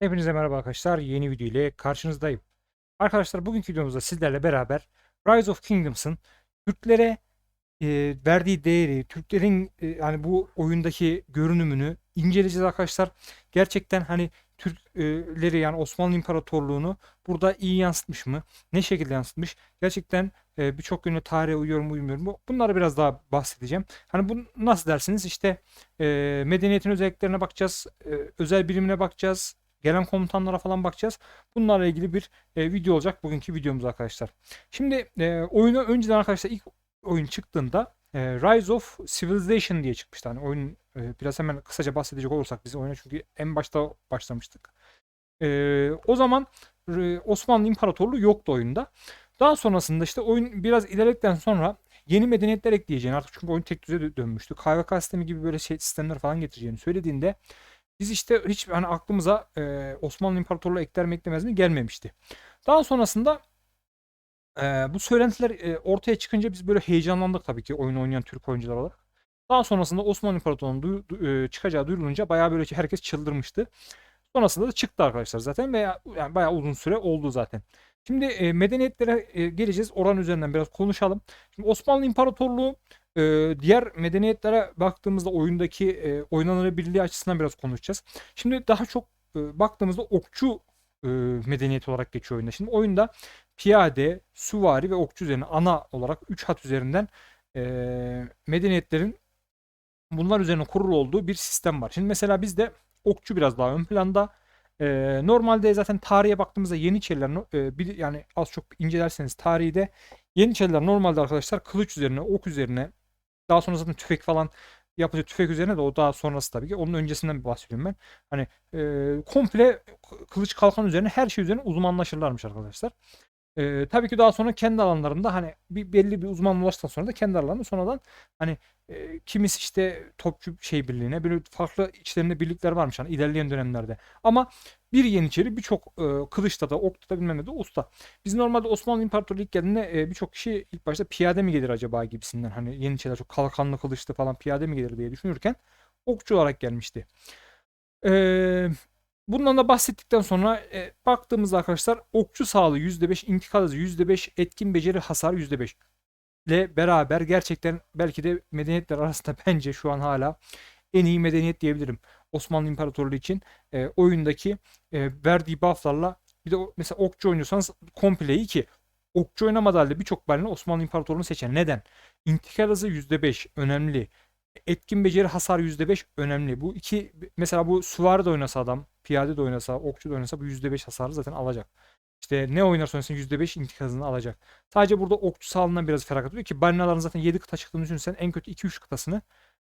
Hepinize merhaba arkadaşlar. Yeni video ile karşınızdayım. Arkadaşlar bugünkü videomuzda sizlerle beraber Rise of Kingdoms'ın Türklere e, verdiği değeri, Türklerin e, yani bu oyundaki görünümünü inceleyeceğiz arkadaşlar. Gerçekten hani Türkleri yani Osmanlı İmparatorluğunu burada iyi yansıtmış mı? Ne şekilde yansıtmış? Gerçekten e, birçok yönde tarihe uyuyor mu uymuyor mu? Bunları biraz daha bahsedeceğim. Hani bu nasıl dersiniz? İşte e, medeniyetin özelliklerine bakacağız, e, özel birimine bakacağız, gelen komutanlara falan bakacağız. Bunlarla ilgili bir e, video olacak bugünkü videomuz arkadaşlar. Şimdi e, oyunu önceden arkadaşlar ilk oyun çıktığında e, Rise of Civilization diye çıkmıştı. Hani oyun e, biraz hemen kısaca bahsedecek olursak biz oyuna çünkü en başta başlamıştık. E, o zaman e, Osmanlı İmparatorluğu yoktu oyunda. Daha sonrasında işte oyun biraz ilerledikten sonra yeni medeniyetler ekleyeceğini artık çünkü oyun tek düze dönmüştü. KVK sistemi gibi böyle şey sistemler falan getireceğini söylediğinde biz işte hiç hani aklımıza e, Osmanlı İmparatorluğu ekler mi mi gelmemişti. Daha sonrasında e, bu söylentiler e, ortaya çıkınca biz böyle heyecanlandık tabii ki oyun oynayan Türk oyuncular olarak. Daha sonrasında Osmanlı İmparatorluğu'nun duy, du- e, çıkacağı duyurulunca bayağı böyle herkes çıldırmıştı. Sonrasında da çıktı arkadaşlar zaten veya yani bayağı uzun süre oldu zaten. Şimdi e, medeniyetlere e, geleceğiz. Oran üzerinden biraz konuşalım. Şimdi Osmanlı İmparatorluğu e, diğer medeniyetlere baktığımızda oyundaki e, oynanabilirliği açısından biraz konuşacağız. Şimdi daha çok e, baktığımızda okçu e, medeniyet olarak geçiyor oyunda. Şimdi oyunda piyade, süvari ve okçu üzerine ana olarak 3 hat üzerinden e, medeniyetlerin bunlar üzerine kurulu olduğu bir sistem var. Şimdi mesela bizde okçu biraz daha ön planda. Ee, normalde zaten tarihe baktığımızda Yeniçeriler e, bir, yani az çok incelerseniz tarihi de Yeniçeriler normalde arkadaşlar kılıç üzerine, ok üzerine daha sonra zaten tüfek falan yapınca tüfek üzerine de o daha sonrası tabii ki. Onun öncesinden bahsediyorum ben. Hani e, komple kılıç kalkan üzerine her şey üzerine uzmanlaşırlarmış arkadaşlar. Ee, tabii ki daha sonra kendi alanlarında hani bir belli bir uzman ulaştıktan sonra da kendi aralarında sonradan hani e, kimisi işte topçu şey birliğine böyle farklı içlerinde birlikler varmış hani ilerleyen dönemlerde. Ama bir Yeniçeri birçok e, kılıçta da okta da bilmem ne de usta. Biz normalde Osmanlı İmparatorluğu ilk geldiğinde e, birçok kişi ilk başta piyade mi gelir acaba gibisinden hani Yeniçeriler çok kalkanlı kılıçlı falan piyade mi gelir diye düşünürken okçu olarak gelmişti. Ee, bundan da bahsettikten sonra e, baktığımızda arkadaşlar okçu sağlığı %5, intikal hızı %5, etkin beceri hasar %5 ile beraber gerçekten belki de medeniyetler arasında bence şu an hala en iyi medeniyet diyebilirim. Osmanlı İmparatorluğu için e, oyundaki e, verdiği bufflarla bir de mesela okçu oynuyorsanız komple iyi ki okçu oynamadı halde birçok balina Osmanlı İmparatorluğu'nu seçen. Neden? İntikal hızı %5 önemli. Etkin beceri hasar %5 önemli. Bu iki mesela bu süvari de oynasa adam, piyade de oynasa, okçu da oynasa bu %5 hasarı zaten alacak. İşte ne oynarsa oynasın %5 intikal hızını alacak. Sadece burada okçu sağlığından biraz feragat ediyor ki balinaların zaten 7 kıta çıktığını düşünsen en kötü 2-3 kıtasını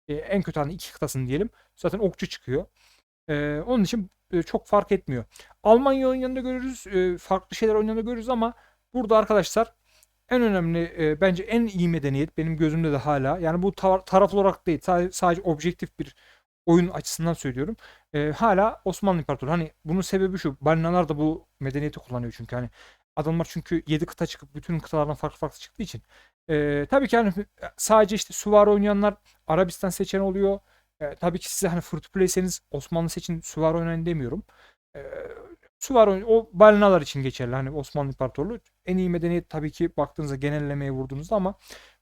e, en kötü hani 2 kıtasını diyelim. Zaten okçu çıkıyor. E, onun için e, çok fark etmiyor. Almanya oyunlarında görürüz. e, farklı şeyler oyunlarında görürüz ama burada arkadaşlar en önemli e, bence en iyi medeniyet benim gözümde de hala. Yani bu tar- taraf olarak değil sadece, sadece objektif bir oyun açısından söylüyorum. E, hala Osmanlı İmparatorluğu. Hani bunun sebebi şu. Balinalar da bu medeniyeti kullanıyor çünkü hani adamlar çünkü 7 kıta çıkıp bütün kıtalardan farklı farklı çıktığı için. E, tabii ki hani sadece işte süvari oynayanlar Arabistan seçen oluyor. E, tabii ki size hani free to play'seniz Osmanlı seçin süvari oynayın demiyorum. E, süvari oyun, o balinalar için geçerli. Hani Osmanlı İmparatorluğu en iyi medeniyet tabii ki baktığınızda genellemeye vurduğunuzda ama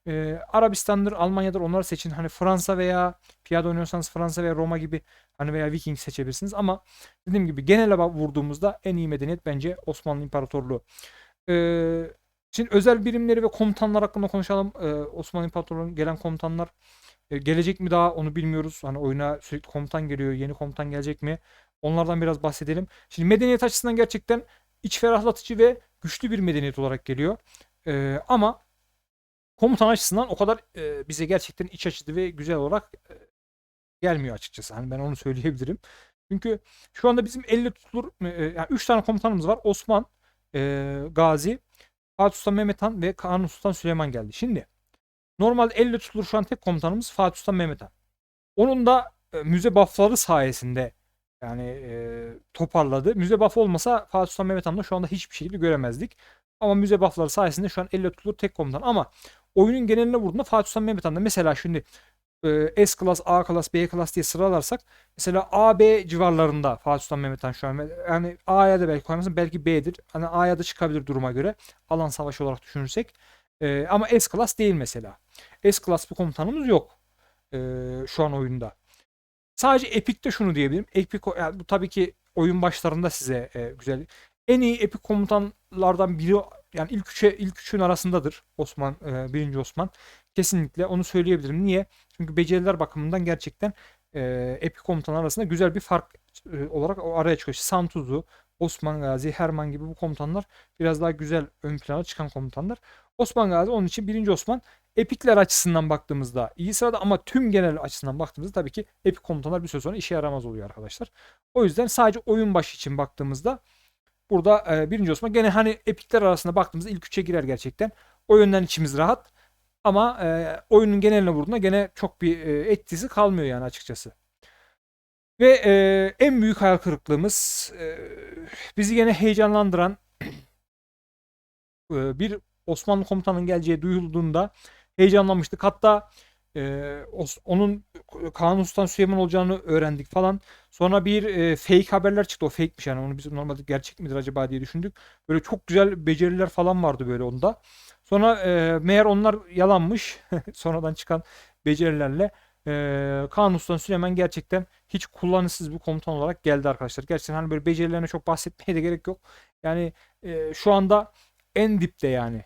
e, Arabistan'dır, Almanya'dır onları seçin. Hani Fransa veya piyade oynuyorsanız Fransa veya Roma gibi hani veya Viking seçebilirsiniz ama dediğim gibi genele vurduğumuzda en iyi medeniyet bence Osmanlı İmparatorluğu. E, şimdi özel birimleri ve komutanlar hakkında konuşalım. E, Osmanlı İmparatorluğu'nun gelen komutanlar e, gelecek mi daha onu bilmiyoruz. Hani oyuna sürekli komutan geliyor. Yeni komutan gelecek mi? Onlardan biraz bahsedelim. Şimdi medeniyet açısından gerçekten iç ferahlatıcı ve güçlü bir medeniyet olarak geliyor. E, ama komutan açısından o kadar e, bize gerçekten iç açıcı ve güzel olarak e, gelmiyor açıkçası. Hani ben onu söyleyebilirim. Çünkü şu anda bizim 50 tutulur e, yani 3 tane komutanımız var. Osman, e, Gazi, Fatih Sultan Mehmet Han ve Kanuni Sultan Süleyman geldi. Şimdi normalde 50 tutulur şu an tek komutanımız Fatih Sultan Mehmet Han. Onun da e, müze buffları sayesinde yani e, toparladı. Müze buff olmasa Fatih Sultan Mehmet Han'ı şu anda hiçbir şekilde göremezdik. Ama müze buffları sayesinde şu an 50 tutulur tek komutan. Ama oyunun geneline vurduğunda Fatih Sultan Mehmet Han'da mesela şimdi e, S klas, A klas, B klas diye sıralarsak mesela A, B civarlarında Fatih Sultan Mehmet Han şu an. Yani A'ya da belki koymasın belki B'dir. Hani A'ya da çıkabilir duruma göre. Alan savaşı olarak düşünürsek. E, ama S klas değil mesela. S klas bir komutanımız yok. E, şu an oyunda. Sadece Epic'te şunu diyebilirim. Epic yani bu tabii ki oyun başlarında size e, güzel. En iyi Epic komutanlardan biri yani ilk üçe ilk üçün arasındadır Osman e, birinci Osman. Kesinlikle onu söyleyebilirim. Niye? Çünkü beceriler bakımından gerçekten e, Epic komutanlar arasında güzel bir fark e, olarak araya çıkıyor. Santuzu, Osman Gazi, Herman gibi bu komutanlar biraz daha güzel ön plana çıkan komutanlar. Osman Gazi onun için birinci Osman. Epikler açısından baktığımızda iyi sırada ama tüm genel açısından baktığımızda tabii ki epik komutanlar bir süre sonra işe yaramaz oluyor arkadaşlar. O yüzden sadece oyun başı için baktığımızda burada e, birinci Osman gene hani epikler arasında baktığımızda ilk üçe girer gerçekten. O yönden içimiz rahat. Ama e, oyunun geneline vurduğunda gene çok bir e, etkisi kalmıyor yani açıkçası. Ve e, en büyük hayal kırıklığımız e, bizi gene heyecanlandıran e, bir Osmanlı komutanın geleceği duyulduğunda heyecanlanmıştık. Hatta e, onun Kanuni Sultan Süleyman olacağını öğrendik falan. Sonra bir e, fake haberler çıktı. O fake'miş yani. Onu biz normalde gerçek midir acaba diye düşündük. Böyle çok güzel beceriler falan vardı böyle onda. Sonra e, meğer onlar yalanmış. Sonradan çıkan becerilerle e, Kanuni Sultan Süleyman gerçekten hiç kullanışsız bir komutan olarak geldi arkadaşlar. Gerçekten hani böyle becerilerine çok bahsetmeye de gerek yok. Yani e, şu anda en dipte yani.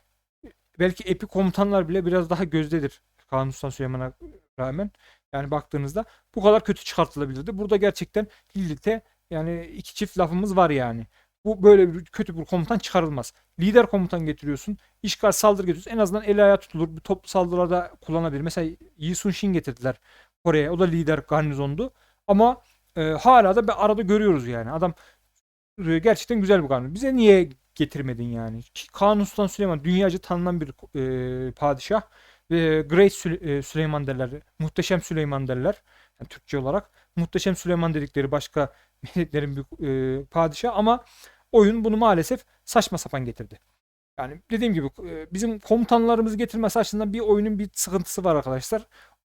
Belki epi komutanlar bile biraz daha gözdedir. Kanuni Sultan Süleyman'a rağmen. Yani baktığınızda bu kadar kötü çıkartılabilirdi. Burada gerçekten Lilith'e yani iki çift lafımız var yani. Bu böyle bir kötü bir komutan çıkarılmaz. Lider komutan getiriyorsun. işgal saldırı getiriyorsun. En azından el ayağı tutulur. Bir toplu saldırılarda kullanabilir. Mesela Yi Sun Shin getirdiler Kore'ye. O da lider garnizondu. Ama e, hala da bir arada görüyoruz yani. Adam e, gerçekten güzel bir garnizon. Bize niye getirmedin yani? Kanuni Sultan Süleyman dünyaca tanınan bir e, padişah. E, Great Sü- e, Süleyman derler. Muhteşem Süleyman derler. Yani Türkçe olarak. Muhteşem Süleyman dedikleri başka milletlerin bir e, padişah ama oyun bunu maalesef saçma sapan getirdi. Yani dediğim gibi e, bizim komutanlarımızı getirmesi açısından bir oyunun bir sıkıntısı var arkadaşlar.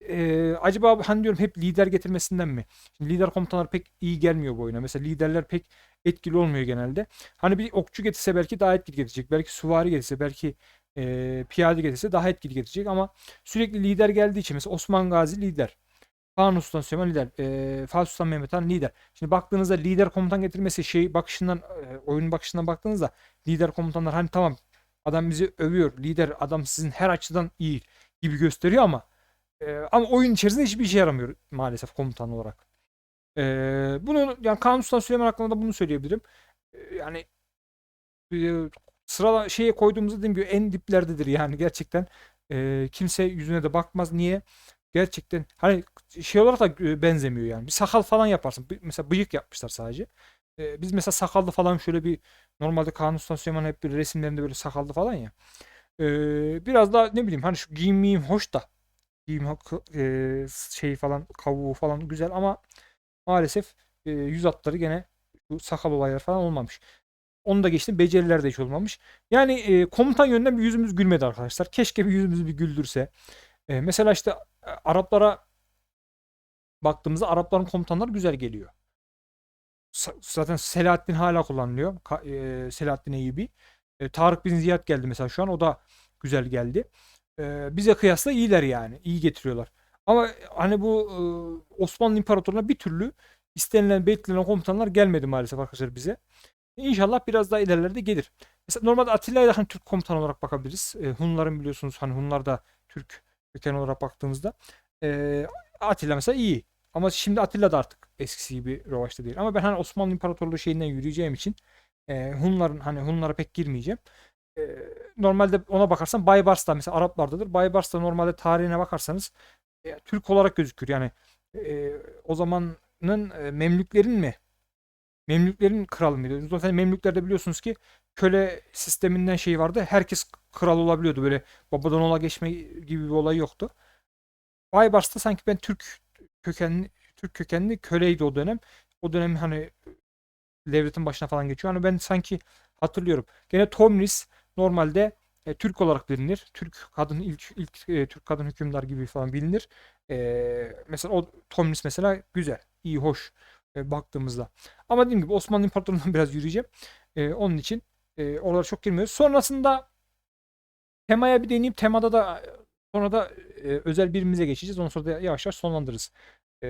E, acaba hani diyorum hep lider getirmesinden mi? Şimdi lider komutanlar pek iyi gelmiyor bu oyuna. Mesela liderler pek etkili olmuyor genelde. Hani bir okçu getirse belki daha etkili getirecek. Belki süvari getirse belki e, piyade getirse daha etkili getirecek ama sürekli lider geldiği için mesela Osman Gazi lider. Kanuni Sultan Süleyman lider. E, Fatih Sultan Mehmet Han lider. Şimdi baktığınızda lider komutan getirmesi şey bakışından e, oyun bakışından baktığınızda lider komutanlar hani tamam adam bizi övüyor. Lider adam sizin her açıdan iyi gibi gösteriyor ama e, ama oyun içerisinde hiçbir işe yaramıyor maalesef komutan olarak. E, bunu yani Kanuni Süleyman hakkında da bunu söyleyebilirim. E, yani e, sıra şeye koyduğumuzda dediğim gibi en diplerdedir yani gerçekten. E, kimse yüzüne de bakmaz. Niye? Gerçekten hani şey olarak da benzemiyor yani. Bir sakal falan yaparsın. Mesela bıyık yapmışlar sadece. Ee, biz mesela sakallı falan şöyle bir normalde Kanuni Sultan Süleyman hep bir resimlerinde böyle sakallı falan ya. Ee, biraz daha ne bileyim hani şu giyim hoş da. Giyim e, şey falan kavuğu falan güzel ama maalesef e, yüz hatları gene bu sakal olaylar falan olmamış. Onu da geçtim. Beceriler de hiç olmamış. Yani e, komutan yönünden bir yüzümüz gülmedi arkadaşlar. Keşke bir yüzümüzü bir güldürse. E, mesela işte Araplara baktığımızda Arapların komutanları güzel geliyor. Zaten Selahaddin hala kullanılıyor. E, Selahaddin Eyyubi. E, Tarık bin Ziyad geldi mesela şu an. O da güzel geldi. E, bize kıyasla iyiler yani. İyi getiriyorlar. Ama hani bu Osmanlı İmparatorluğu'na bir türlü istenilen, beklenen komutanlar gelmedi maalesef arkadaşlar bize. İnşallah biraz daha ilerlerde gelir. Mesela normalde Atilla'ya da hani Türk komutan olarak bakabiliriz. Hunların biliyorsunuz hani Hunlar da Türk köken olarak baktığımızda. E, Atilla mesela iyi. Ama şimdi Atilla da artık eskisi gibi revaçta değil. Ama ben hani Osmanlı İmparatorluğu şeyinden yürüyeceğim için e, Hunların hani Hunlara pek girmeyeceğim. E, normalde ona bakarsan Baybars da mesela Araplardadır. Baybars da normalde tarihine bakarsanız Türk olarak gözükür. Yani e, o zamanın e, Memlüklerin mi? Memlüklerin kralı mıydı? Zaten Memlüklerde biliyorsunuz ki köle sisteminden şey vardı. Herkes kral olabiliyordu. Böyle babadan ola geçme gibi bir olay yoktu. Baybars'ta sanki ben Türk kökenli Türk kökenli köleydi o dönem. O dönem hani devletin başına falan geçiyor. Hani ben sanki hatırlıyorum. Gene Tomris normalde e, Türk olarak bilinir. Türk kadın ilk ilk e, Türk kadın hükümdar gibi falan bilinir. E, mesela o Tomris mesela güzel, iyi, hoş e, baktığımızda. Ama dediğim gibi Osmanlı İmparatorluğu'ndan biraz yürüyeceğim. E, onun için e, oralara çok girmiyoruz. Sonrasında temaya bir deneyeyim. Temada da sonra da e, özel birimize geçeceğiz. Ondan sonra da yavaş yavaş sonlandırırız. E,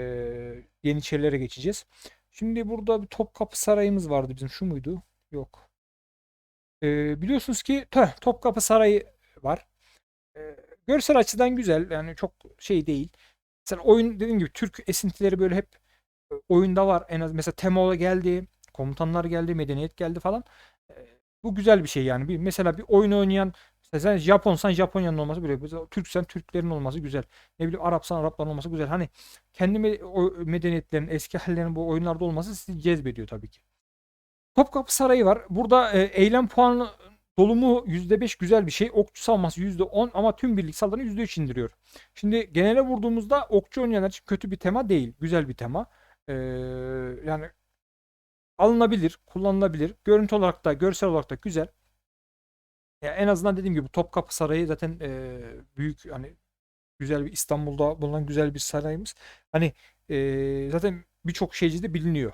Yeniçerilere geçeceğiz. Şimdi burada bir Topkapı Sarayımız vardı bizim. Şu muydu? Yok. E, biliyorsunuz ki teh, Topkapı Sarayı var. E, görsel açıdan güzel. Yani çok şey değil. Mesela oyun dediğim gibi Türk esintileri böyle hep e, oyunda var. En az mesela Temola geldi. Komutanlar geldi. Medeniyet geldi falan. E, bu güzel bir şey yani. Bir, mesela bir oyun oynayan sen Japonsan Japonya'nın olması böyle. Mesela Türksen Türklerin olması güzel. Ne bileyim Arapsan Arapların olması güzel. Hani kendi medeniyetlerin eski hallerinin bu oyunlarda olması sizi cezbediyor tabii ki. Topkapı Sarayı var. Burada e, eylem puanı dolumu %5 güzel bir şey. Okçu savunması %10 ama tüm birlik saldırını %3 indiriyor. Şimdi genele vurduğumuzda okçu oynayanlar için kötü bir tema değil. Güzel bir tema. Ee, yani alınabilir, kullanılabilir. Görüntü olarak da, görsel olarak da güzel. Ya en azından dediğim gibi Topkapı Sarayı zaten e, büyük hani güzel bir İstanbul'da bulunan güzel bir sarayımız. Hani e, zaten birçok şeycide biliniyor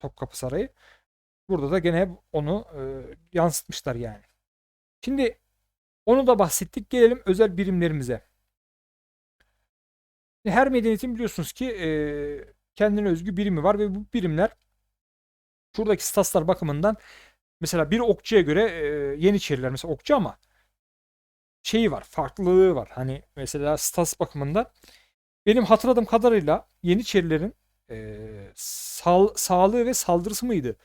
Topkapı Sarayı. Burada da gene onu e, yansıtmışlar yani. Şimdi onu da bahsettik. Gelelim özel birimlerimize. Her medeniyetin biliyorsunuz ki e, kendine özgü birimi var ve bu birimler şuradaki staslar bakımından mesela bir okçuya göre e, Yeniçeriler mesela okçu ama şeyi var, farklılığı var. Hani mesela stas bakımından benim hatırladığım kadarıyla Yeniçerilerin e, sağ, sağlığı ve saldırısı mıydı?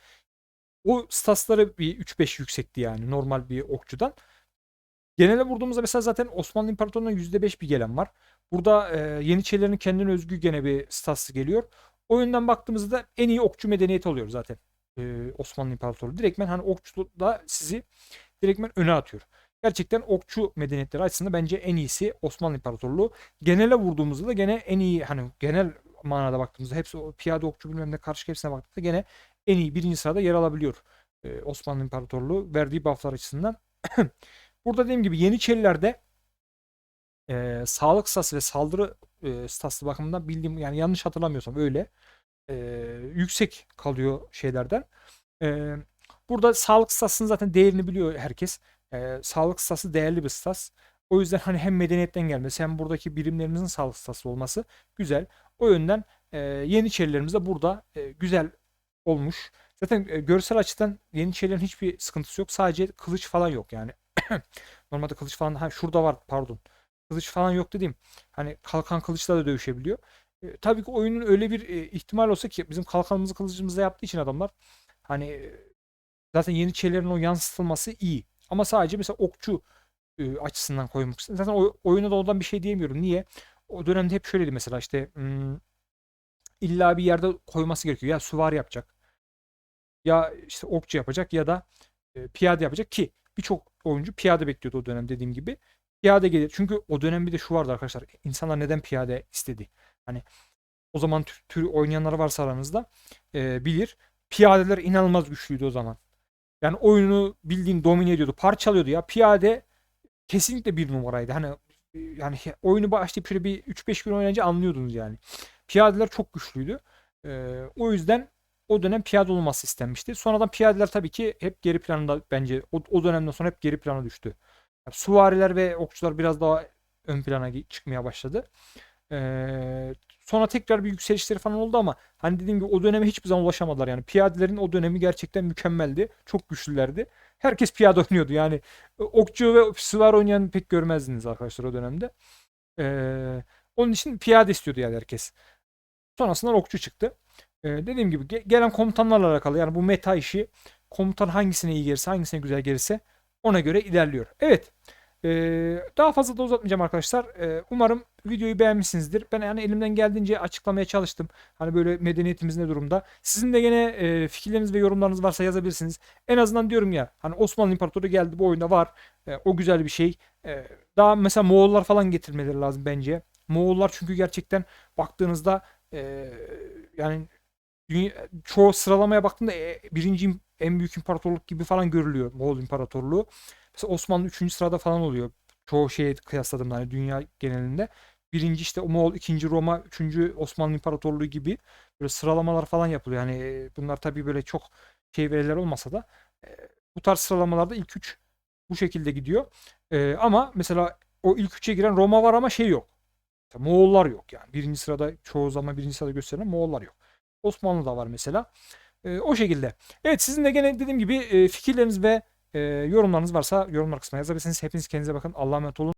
O stasları bir 3-5 yüksekti yani normal bir okçudan. Genele vurduğumuzda mesela zaten Osmanlı İmparatorluğu'na %5 bir gelen var. Burada e, Yeniçerilerin kendine özgü gene bir stası geliyor. O yönden baktığımızda en iyi okçu medeniyeti oluyor zaten. E, Osmanlı İmparatorluğu. Direktmen hani okçu da sizi direktmen öne atıyor. Gerçekten okçu medeniyetleri açısından bence en iyisi Osmanlı İmparatorluğu. Genele vurduğumuzda da gene en iyi hani genel manada baktığımızda hepsi piyade okçu bilmem ne karşı hepsine baktığımızda gene en iyi birinci sırada yer alabiliyor e, Osmanlı İmparatorluğu verdiği bufflar açısından. Burada dediğim gibi Yeniçerilerde e, sağlık statü ve saldırı e, statü bakımından bildiğim yani yanlış hatırlamıyorsam öyle e, yüksek kalıyor şeylerden. E, burada sağlık statüsünün zaten değerini biliyor herkes. E, sağlık statüsü değerli bir statü. O yüzden hani hem medeniyetten gelmesi hem buradaki birimlerimizin sağlık statüsü olması güzel. O yönden e, Yeniçerilerimiz de burada e, güzel olmuş. Zaten e, görsel açıdan Yeniçerilerin hiçbir sıkıntısı yok. Sadece kılıç falan yok yani. Normalde kılıç falan ha şurada var pardon. Kılıç falan yok dediğim. Hani kalkan kılıçla da dövüşebiliyor. E, tabii ki oyunun öyle bir e, ihtimal olsa ki bizim kalkanımızı kılıcımızla yaptığı için adamlar hani e, zaten Yeniçerilerin o yansıtılması iyi. Ama sadece mesela okçu e, açısından koymak istedim. Zaten o, oyuna da ondan bir şey diyemiyorum. Niye? O dönemde hep şöyleydi mesela işte hmm, illa bir yerde koyması gerekiyor. Ya süvari yapacak. Ya işte okçu yapacak ya da e, piyade yapacak ki birçok oyuncu piyade bekliyordu o dönem dediğim gibi. Piyade gelir. Çünkü o dönem bir de şu vardı arkadaşlar. İnsanlar neden piyade istedi? Hani o zaman tür, tür oynayanlar varsa aranızda e, bilir. Piyadeler inanılmaz güçlüydü o zaman. Yani oyunu bildiğin domine ediyordu. Parçalıyordu ya. Piyade kesinlikle bir numaraydı. Hani yani oyunu başlayıp şöyle bir 3-5 gün oynayınca anlıyordunuz yani. Piyadeler çok güçlüydü. Ee, o yüzden o dönem piyade olması istenmişti. Sonradan piyadeler tabii ki hep geri planında bence o, o dönemden sonra hep geri plana düştü. Yani suvariler ve okçular biraz daha ön plana çıkmaya başladı. Ee, sonra tekrar bir yükselişleri falan oldu ama hani dediğim gibi o döneme hiçbir zaman ulaşamadılar yani. Piyadelerin o dönemi gerçekten mükemmeldi. Çok güçlülerdi. Herkes piyade oynuyordu yani. Okçu ve süvar oynayan pek görmezdiniz arkadaşlar o dönemde. Ee, onun için piyade istiyordu yani herkes. Sonrasında okçu çıktı. Ee, dediğim gibi ge- gelen komutanlarla alakalı yani bu meta işi komutan hangisine iyi gelirse hangisine güzel gelirse ona göre ilerliyor. Evet. Ee, daha fazla da uzatmayacağım arkadaşlar. Ee, umarım videoyu beğenmişsinizdir. Ben yani elimden geldiğince açıklamaya çalıştım. Hani böyle medeniyetimiz ne durumda. Sizin de gene e, fikirleriniz ve yorumlarınız varsa yazabilirsiniz. En azından diyorum ya hani Osmanlı İmparatoru geldi bu oyunda var. E, o güzel bir şey. E, daha mesela Moğollar falan getirmeleri lazım bence. Moğollar çünkü gerçekten baktığınızda e, yani dünya, çoğu sıralamaya baktığında e, birinci en büyük imparatorluk gibi falan görülüyor Moğol İmparatorluğu. Mesela Osmanlı 3. sırada falan oluyor. Çoğu şeye kıyasladığımda hani dünya genelinde. Birinci işte Moğol, ikinci Roma, üçüncü Osmanlı İmparatorluğu gibi böyle sıralamalar falan yapılıyor. Yani e, bunlar tabii böyle çok şey veriler olmasa da e, bu tarz sıralamalarda ilk üç bu şekilde gidiyor. Ama mesela o ilk üçe giren Roma var ama şey yok. Moğollar yok yani. Birinci sırada çoğu zaman birinci sırada gösterilen Moğollar yok. Osmanlı da var mesela. E, o şekilde. Evet sizin de gene dediğim gibi e, fikirleriniz ve e, yorumlarınız varsa yorumlar kısmına yazabilirsiniz. Hepiniz kendinize bakın. Allah'a emanet olun.